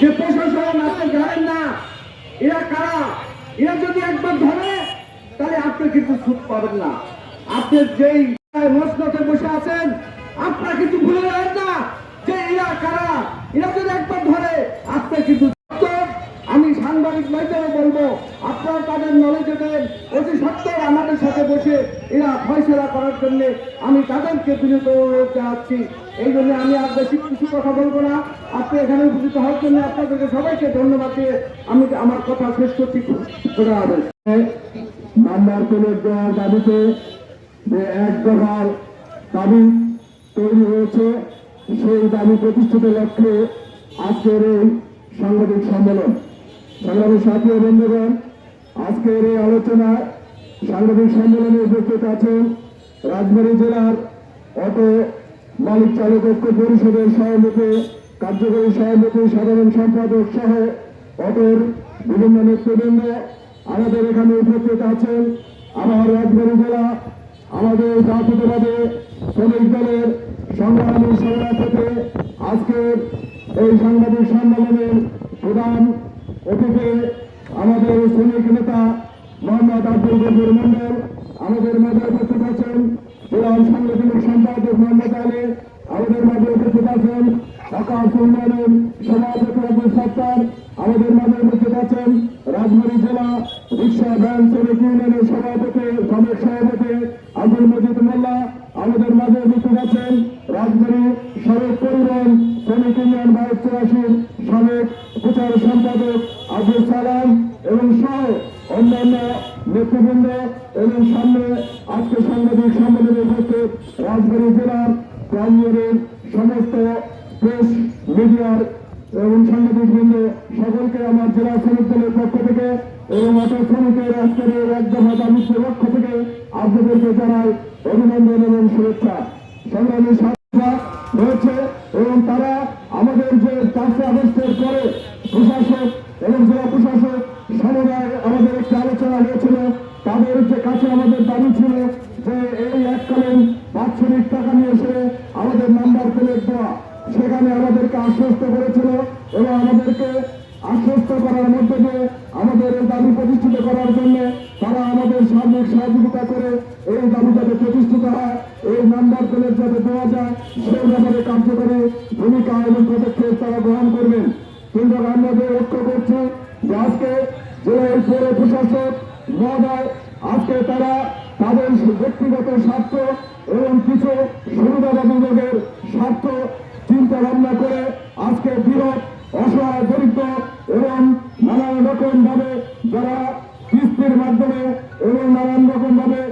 যে প্রশাসন আপনি জানেন না, এরা কারা? এরা যদি একবার ধরে, তাহলে আপনি কিন্তু সুখ পাবেন না। আপনি যেই মসনতে বসে আছেন, আপনারা কিন্তু ভুলে যাবেন না যে এরা কারা। এরা যদি একবার ধরে, আপনি কিন্তু আমি সাংবাদিক মাধ্যমে বলব, আপনারা তাদের নলেজে দেন। অতি সত্তর আমাদের সাথে বসে এরা করার জন্য আমি তাদেরকে বিনীত জানাচ্ছি এই জন্য আমি আর বেশি কিছু কথা বলব না। আপনি এখানে উপস্থিত হওয়ার জন্য আপনাদেরকে সবাইকে ধন্যবাদ দিয়ে আমি আমার কথা শেষ করছি। নাম্বার প্লেট দেওয়ার দাবিতে যে এক দফার দাবি তৈরি হয়েছে, সেই দাবি প্রতিষ্ঠিত লক্ষ্যে আজকের এই সাংবাদিক সম্মেলন। সংগ্রামী সাথী বন্ধুগণ, আজকের এই আলোচনায় সাংবাদিক সম্মেলনে উপস্থিত আছেন রাজবাড়ী জেলার অটো মালিক চালক ঐক্য পরিষদের সভাপতি, কার্যকরী সভাপতি, সাধারণ সম্পাদক সহ অটোর বিভিন্ন নেতৃবৃন্দ আমাদের এখানে উপস্থিত আছেন। আমার রাজবাড়ী জেলা, আমাদের জাতীয়তাবাদী শ্রমিক দলের সংগ্রামী সংগ্রামীতে আজকের এই সাংবাদিক সম্মেলনের প্রধান অতিথি আমাদের শ্রমিক নেতা মোহাম্মদ আব্দুল গফুর মন্ডল আমাদের মাঝে উপস্থিত আছেন জেলার সাংগঠনিক সম্পাদক মোহাম্মদ আলী, আমাদের মাঝে উপস্থিত আছেন আকাশ উন্নয়নের সভাপতি আব্দুল সত্তার, আমাদের মাঝে উপস্থিত আছেন রাজবাড়ী জেলা রিক্সা ভ্যান শ্রমিক ইউনিয়নের সভাপতি সাবেক সভাপতি আব্দুল মজিদ মোল্লা, আমাদের মাঝে উপস্থিত আছেন রাজবাড়ী সড়ক পরিবহন শ্রমিক ইউনিয়ন ভাইস চেয়ারশিপ সাবেক প্রচার সম্পাদক আব্দুল সালাম এবং সহ অন্যান্য নেতৃবৃন্দ এবং সামনে আজকে সাংবাদিক সম্মেলনে উপস্থিত রাজবাড়ী জেলার প্রাঙ্গণের সমস্ত প্রেস মিডিয়ার এবং সাংবাদিক বৃন্দ সকলকে আমার জেলা শ্রমিক দলের পক্ষ থেকে এবং অটো শ্রমিকের আজকের এক দফা দাবিত্বের পক্ষ থেকে আপনাদেরকে জানাই অভিনন্দন এবং শুভেচ্ছা। সংগ্রামী সাথীরা রয়েছে এবং তারা আমাদের যে চারশো আগস্টের পরে প্রশাসক এবং জেলা প্রশাসক সমুদায় আমাদের আলোচনা হয়েছিল তাদের যে কাছে আমাদের দাবি ছিল যে এই এককালীন বাৎসরিক টাকা নিয়ে এসে আমাদের নাম্বার প্লেট দেওয়া, সেখানে আমাদেরকে আশ্বস্ত করেছিল এবং আমাদেরকে আশ্বস্ত করার মধ্যে দিয়ে আমাদের এই দাবি প্রতিষ্ঠিত করার জন্য তারা আমাদের সার্বিক সহযোগিতা করে এই দাবি যাতে প্রতিষ্ঠিত হয়। এই নাম্বার প্লেট যাতে দেওয়া যায়, সেই ব্যাপারে কার্যকরী ভূমিকা এবং পদক্ষেপ তারা গ্রহণ করবেন। কিন্তু আমরা যে লক্ষ্য করছি যে আজকে জেলার পৌর প্রশাসক মহোদয়, আজকে তারা তাদের ব্যক্তিগত স্বার্থ এবং কিছু সুবিধাবাদী লোকের স্বার্থ চিন্তা ভাবনা করে আজকে বৃহৎ অসহায় দরিদ্র এবং নানান রকম ভাবে যারা কিস্তির মাধ্যমে এবং নানান রকম ভাবে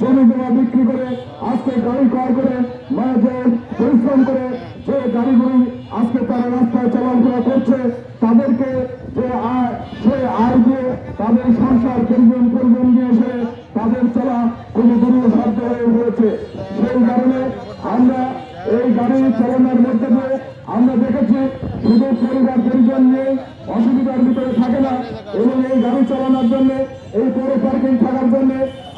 জমি জমা বিক্রি করে আজকে গাড়ি ক্রয় করে মাঝে পরিশ্রম করে যে গাড়িগুলি আজকে তারা রাস্তায় চলাফেরা করছে, তাদেরকে যে আয় সেই আয় দিয়ে তাদের সংসার পরিজন পরিজন নিয়ে এসে তাদের চলা খুবই দুর্গসাধ্য হয়ে রয়েছে সেই কারণে আমরা এই গাড়ি চালানোর মধ্যে দিয়ে আমরা দেখেছি শুধু পরিবার পরিজন নিয়ে অসুবিধার ভিতরে থাকে না, এবং এই গাড়ি চালানোর জন্য, এই পৌর পার্কিং থাকার জন্য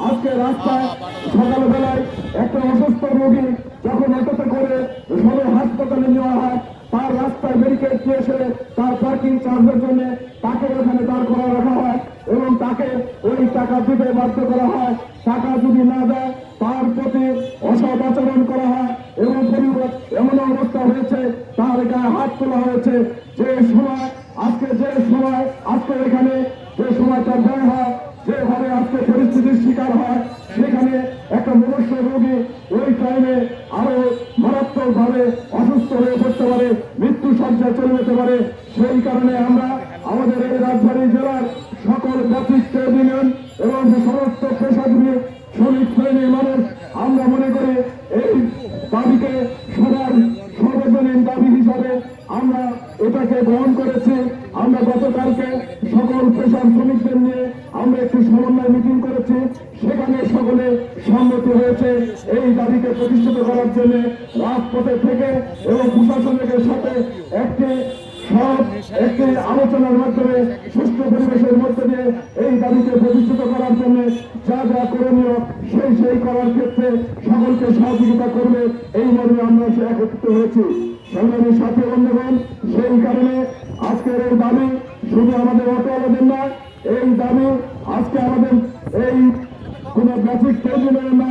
আজকে রাস্তায় সকালবেলায় একটা অসুস্থ রোগী যখন অটোতে করে সদর হাসপাতালে নেওয়া হয় তার রাস্তায় ব্যারিকেড দিয়ে এসে তার পার্কিং চার্জের জন্য তাকে ওখানে দাঁড় করা রাখা হয় এবং তাকে ওই টাকা দিতে বাধ্য করা হয় টাকা যদি না দেয় তার প্রতি অসৎ আচরণ করা হয় এবং পরিবার এমন অবস্থা হয়েছে তার তোলা হয়েছে যে সময়, আজকে যে সময়, আজকে এখানে যে সময়টা ব্যয় হয়, যেভাবে আজকে পরিস্থিতির শিকার হয়, সেখানে একটা মনুষ্য রোগী ওই টাইমে আরও মারাত্মক ভাবে অসুস্থ হয়ে পড়তে পারে মৃত্যু সজ্জায় চলে যেতে পারে সেই কারণে আমরা আমাদের এই রাজধানী জেলার সকল জাতিক ট্রেড ইউনিয়ন এবং সমস্ত পেশাজীবী শ্রমিক শ্রেণির মানুষ আমরা মনে করি এই দাবিকে সবার সর্বজনীন দাবি হিসাবে আমরা এটাকে গ্রহণ করেছি, আমরা গতকালকে সকল পেশার শ্রমিকদের নিয়ে আমরা একটি সমন্বয় মিটিং করেছি, সেখানে সকলে সম্মতি হয়েছে। এই দাবিকে প্রতিষ্ঠিত করার জন্য রাজপথে থেকে এবং প্রশাসনের সাথে একটি সব একটি আলোচনার মাধ্যমে সুস্থ পরিবেশের মধ্যে দিয়ে এই দাবিকে প্রতিষ্ঠিত করার জন্য যা যা করণীয়, সেই সেই করার ক্ষেত্রে সকলকে সহযোগিতা করবে। এই মর্মে আমরা একত্রিত হয়েছি। সংগ্রামী সাথী বন্ধুগণ, সেই কারণে আজকের এই দাবি শুধু আমাদের অটোওয়ালাদের নয়, এই দাবি আজকে আমাদের এই কোন গ্রাফিক ট্রাইব্যুনালের না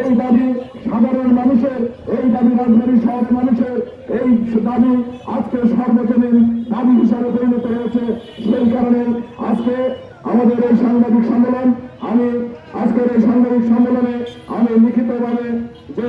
এই দাবি সাধারণ মানুষের, এই দাবি রাজবাড়ী শহরের মানুষের, এই দাবি আজকে সর্বজনীন দাবি হিসাবে পরিণত হয়েছে। সেই কারণে আজকে আমাদের এই সাংবাদিক সম্মেলন, আমি আজকের এই সাংবাদিক সম্মেলনে আমি লিখিতভাবে যে